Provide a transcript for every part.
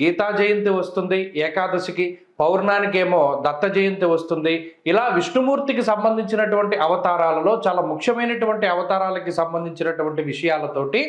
గీతా జయంతి వస్తుంది ఏకాదశికి పౌర్ణానికి ఏమో దత్త జయంతి వస్తుంది. ఇలా విష్ణుమూర్తికి సంబంధించినటువంటి అవతారాలలో చాలా ముఖ్యమైనటువంటి అవతారాలకి సంబంధించినటువంటి విషయాలతోటి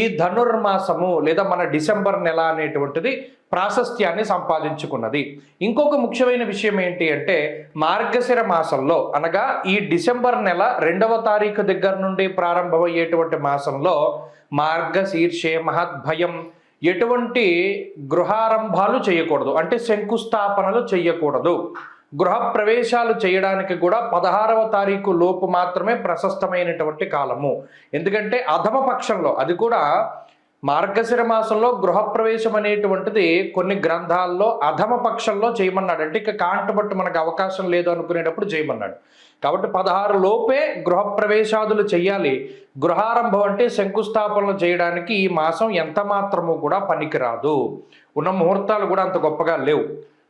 ఈ ధనుర్మాసము లేదా మన డిసెంబర్ నెల అనేటువంటిది ప్రాశస్త్యాన్ని సంపాదించుకున్నది. ఇంకొక ముఖ్యమైన విషయం ఏంటి అంటే మార్గశిర మాసంలో అనగా ఈ డిసెంబర్ నెల రెండవ తారీఖు దగ్గర నుండి ప్రారంభమయ్యేటువంటి మాసంలో మార్గశీర్షే మహద్భయం ఎటువంటి గృహారంభాలు చేయకూడదు. అంటే శంకుస్థాపనలు చేయకూడదు. గృహ ప్రవేశాలు చేయడానికి కూడా పదహారవ తారీఖు లోపు మాత్రమే ప్రశస్తమైనటువంటి కాలము. ఎందుకంటే అధమ పక్షంలో అది కూడా మార్గశిర మాసంలో గృహప్రవేశం అనేటువంటిది కొన్ని గ్రంథాల్లో అధమ పక్షంలో చేయమన్నాడు అంటే ఇక కాంటబట్టు మనకు అవకాశం లేదు అనుకునేటప్పుడు చేయమన్నాడు. కాబట్టి పదహారు లోపే గృహప్రవేశాదులు చేయాలి గృహారంభం అంటే శంకుస్థాపనలు చేయడానికి ఈ మాసం ఎంత మాత్రము కూడా పనికిరాదు. ఉన్న ముహూర్తాలు కూడా అంత గొప్పగా లేవు.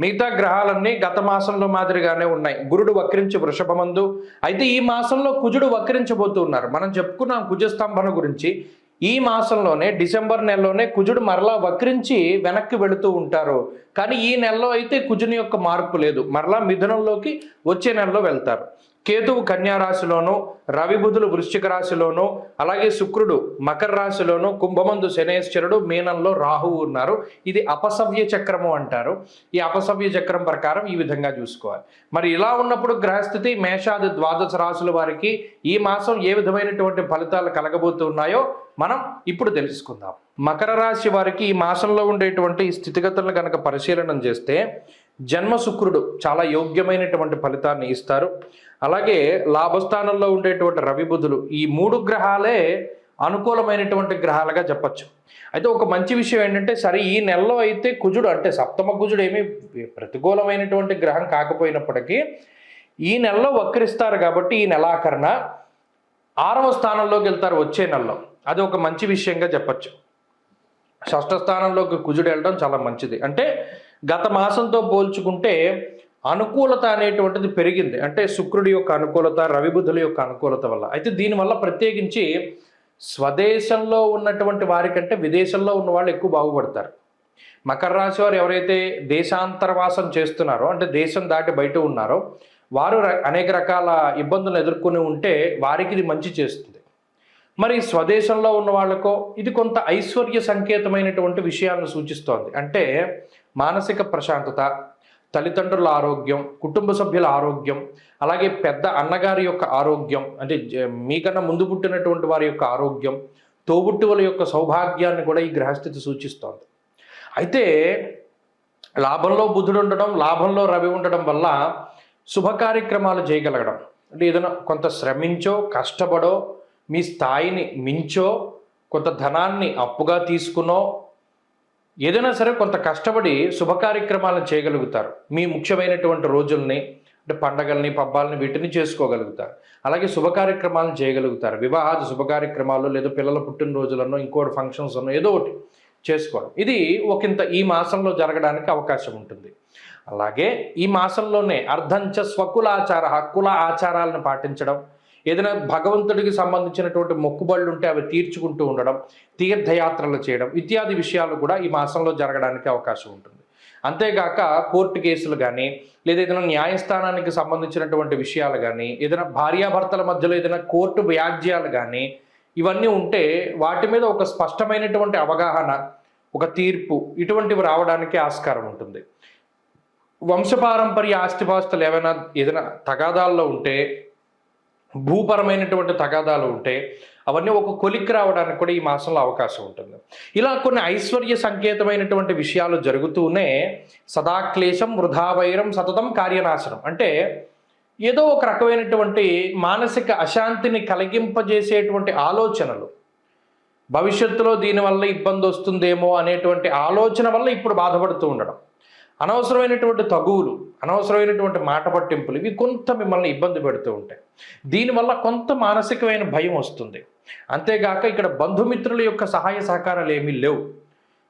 మిగతా గ్రహాలన్నీ గత మాసంలో మాదిరిగానే ఉన్నాయి. గురుడు వక్రించి వృషభమందు. అయితే ఈ మాసంలో కుజుడు వక్రించబోతున్నారు. మనం చెప్పుకున్నాం కుజస్తంభన గురించి. ఈ మాసంలోనే డిసెంబర్ నెలలోనే కుజుడు మరలా వక్రించి వెనక్కి వెళుతూ ఉంటారు. కానీ ఈ నెలలో అయితే కుజుని యొక్క మార్పు లేదు. మరలా మిథునంలోకి వచ్చే నెలలో వెళ్తారు. కేతువు కన్యారాశిలోను రవి బుధులు వృశ్చిక రాశిలోను అలాగే శుక్రుడు మకర రాశిలోను కుంభమందు శనేశ్వరుడు మీనంలో రాహువు ఉన్నారు. ఇది అపసవ్య చక్రము అంటారు. ఈ అపసవ్య చక్రం ప్రకారం ఈ విధంగా చూసుకోవాలి. మరి ఇలా ఉన్నప్పుడు గ్రహస్థితి మేషాది ద్వాదశ రాశుల వారికి ఈ మాసం ఏ విధమైనటువంటి ఫలితాలు కలగబోతున్నాయో మనం ఇప్పుడు తెలుసుకుందాం. మకర రాశి వారికి ఈ మాసంలో ఉండేటువంటి స్థితిగతులను కనుక పరిశీలన చేస్తే జన్మ శుక్రుడు చాలా యోగ్యమైనటువంటి ఫలితాన్ని ఇస్తారు. అలాగే లాభస్థానంలో ఉండేటువంటి రవి బుధులు ఈ మూడు గ్రహాలే అనుకూలమైనటువంటి గ్రహాలుగా చెప్పచ్చు. అయితే ఒక మంచి విషయం ఏంటంటే సరే ఈ నెలలో అయితే కుజుడు అంటే సప్తమ కుజుడు ఏమీ ప్రతికూలమైనటువంటి గ్రహం కాకపోయినప్పటికీ ఈ నెలలో వక్రిస్తారు కాబట్టి ఈ నెలాఖరణ ఆరవ స్థానంలోకి వెళ్తారు వచ్చే నెలలో. అది ఒక మంచి విషయంగా చెప్పచ్చు. షష్ఠ స్థానంలోకి కుజుడు వెళ్ళడం చాలా మంచిది. అంటే గత మాసంతో పోల్చుకుంటే అనుకూలత అనేటువంటిది పెరిగింది. అంటే శుక్రుడి యొక్క అనుకూలత రవిబుద్ధుల యొక్క అనుకూలత వల్ల. అయితే దీనివల్ల ప్రత్యేకించి స్వదేశంలో ఉన్నటువంటి వారికంటే విదేశంలో ఉన్న వాళ్ళు ఎక్కువ బాగుపడతారు. మకర రాశి వారు ఎవరైతే దేశాంతరవాసం చేస్తున్నారో అంటే దేశం దాటి బయట ఉన్నారో వారు అనేక రకాల ఇబ్బందులు ఎదుర్కొని ఉంటే వారికి ఇది మంచి చేస్తుంది. మరి స్వదేశంలో ఉన్న వాళ్ళకో ఇది కొంత ఐశ్వర్య సంకేతమైనటువంటి విషయాలను సూచిస్తోంది. అంటే మానసిక ప్రశాంతత తల్లిదండ్రుల ఆరోగ్యం కుటుంబ సభ్యుల ఆరోగ్యం అలాగే పెద్ద అన్నగారి యొక్క ఆరోగ్యం అంటే మీకన్నా ముందు పుట్టినటువంటి వారి యొక్క ఆరోగ్యం తోబుట్టువుల యొక్క సౌభాగ్యాన్ని కూడా ఈ గ్రహస్థితి సూచిస్తోంది. అయితే లాభంలో బుధుడు ఉండడం లాభంలో రవి ఉండడం వల్ల శుభ కార్యక్రమాలు చేయగలగడం. అంటే ఏదైనా కొంత శ్రమించో కష్టపడో మీ స్థాయిని మించో కొంత ధనాన్ని అప్పుగా తీసుకునో ఏదైనా సరే కొంత కష్టపడి శుభ కార్యక్రమాలను చేయగలుగుతారు. మీ ముఖ్యమైనటువంటి రోజుల్ని అంటే పండగల్ని పబ్బాలని వీటిని చేసుకోగలుగుతారు. అలాగే శుభ కార్యక్రమాలను చేయగలుగుతారు. వివాహాది శుభ కార్యక్రమాలు లేదా పిల్లల పుట్టినరోజులను ఇంకోటి ఫంక్షన్స్ అన్నో ఏదో ఒకటి చేసుకోవడం. ఇది ఒకంత ఈ మాసంలో జరగడానికి అవకాశం ఉంటుంది. అలాగే ఈ మాసంలోనే అర్ధంచ స్వకులాచార హక్కుల ఆచారాలను పాటించడం ఏదైనా భగవంతుడికి సంబంధించినటువంటి మొక్కుబళ్ళు ఉంటే అవి తీర్చుకుంటూ ఉండడం తీర్థయాత్రలు చేయడం ఇత్యాది విషయాలు కూడా ఈ మాసంలో జరగడానికి అవకాశం ఉంటుంది. అంతేగాక కోర్టు కేసులు కానీ లేదా ఏదైనా న్యాయస్థానానికి సంబంధించినటువంటి విషయాలు కానీ ఏదైనా భార్యాభర్తల మధ్యలో ఏదైనా కోర్టు వ్యాజ్యాలు కానీ ఇవన్నీ ఉంటే వాటి మీద ఒక స్పష్టమైనటువంటి అవగాహన ఒక తీర్పు ఇటువంటివి రావడానికి ఆస్కారం ఉంటుంది. వంశపారంపర్య ఆస్తిపాస్తులు ఏమైనా ఏదైనా తగాదాల్లో ఉంటే భూపరమైనటువంటి తగాదాలు ఉంటే అవన్నీ ఒక కొలిక్కి రావడానికి కూడా ఈ మాసంలో అవకాశం ఉంటుంది. ఇలా కొన్ని ఐశ్వర్య సంకేతమైనటువంటి విషయాలు జరుగుతూనే సదాక్లేశం వృధావైరం సతతం కార్యనాశనం. అంటే ఏదో ఒక రకమైనటువంటి మానసిక అశాంతిని కలిగింపజేసేటువంటి ఆలోచనలు. భవిష్యత్తులో దీనివల్ల ఇబ్బంది వస్తుందేమో అనేటువంటి ఆలోచన వల్ల ఇప్పుడు బాధపడుతూ ఉండడం. అనవసరమైనటువంటి తగువులు అనవసరమైనటువంటి మాట పట్టింపులు ఇవి కొంత మిమ్మల్ని ఇబ్బంది పెడుతూ ఉంటాయి. దీనివల్ల కొంత మానసికమైన భయం వస్తుంది. అంతేగాక ఇక్కడ బంధుమిత్రుల యొక్క సహాయ సహకారాలు ఏమీ లేవు.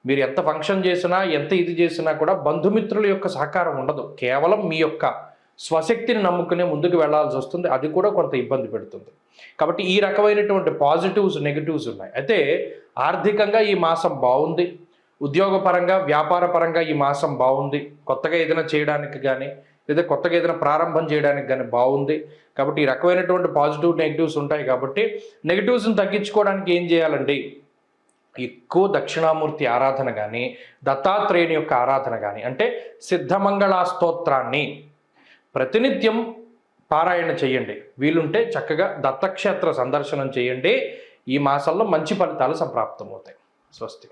మీరు ఎంత ఫంక్షన్ చేసినా ఎంత ఇది చేసినా కూడా బంధుమిత్రుల యొక్క సహకారం ఉండదు. కేవలం మీ యొక్క స్వశక్తిని నమ్ముకునే ముందుకు వెళ్ళాల్సి వస్తుంది. అది కూడా కొంత ఇబ్బంది పెడుతుంది. కాబట్టి ఈ రకమైనటువంటి పాజిటివ్స్ నెగిటివ్స్ ఉన్నాయి. అయితే ఆర్థికంగా ఈ మాసం బాగుంది. ఉద్యోగపరంగా వ్యాపార పరంగా ఈ మాసం బాగుంది. కొత్తగా ఏదైనా చేయడానికి కానీ లేదా కొత్తగా ఏదైనా ప్రారంభం చేయడానికి కానీ బాగుంది. కాబట్టి ఈ రకమైనటువంటి పాజిటివ్ నెగిటివ్స్ ఉంటాయి కాబట్టి నెగిటివ్స్ని తగ్గించుకోవడానికి ఏం చేయాలండి? ఎక్కువ దక్షిణామూర్తి ఆరాధన కానీ దత్తాత్రేయుని యొక్క ఆరాధన కానీ అంటే సిద్ధమంగళా స్తోత్రాన్ని ప్రతినిత్యం పారాయణ చేయండి. వీలుంటే చక్కగా దత్తక్షేత్ర సందర్శనం చేయండి. ఈ మాసంలో మంచి ఫలితాలు సంప్రాప్తమవుతాయి. స్వస్తి